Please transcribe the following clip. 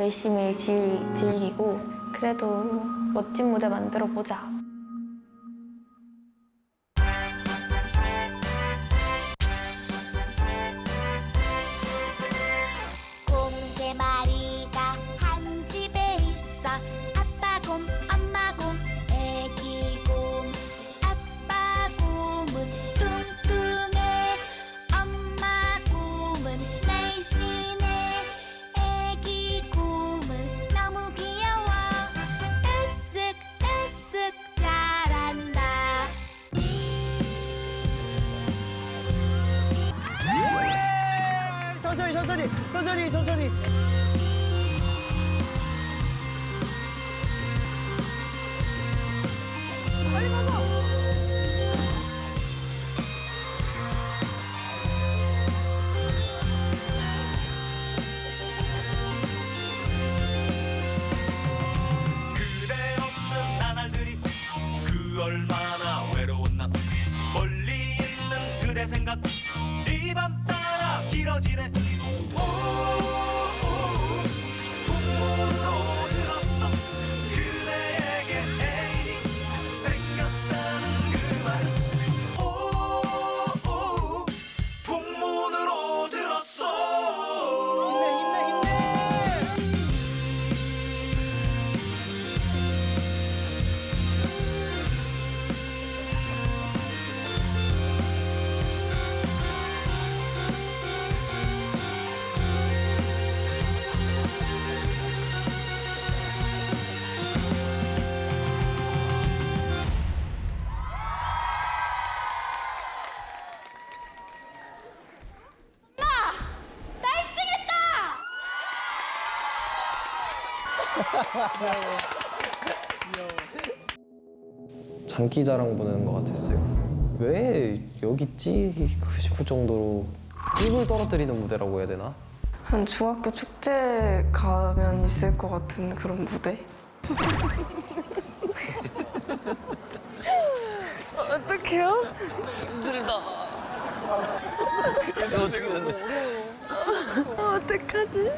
열심히 즐, 즐기고 그래도 멋진 무대 만들어 보자. 천천히 천천히 천천히 천천히. 없는 나날들이 그 얼마나 외로웠나. 멀리 있는 그대 생각 장기 자랑 보는 것 같았어요. 왜 여기 있지 싶을 정도로 입을 떨어뜨리는 무대라고 해야 되나? 한 중학교 축제 가면 있을 것 같은 그런 무대? 어떡해요? 힘들다. 어떡하지?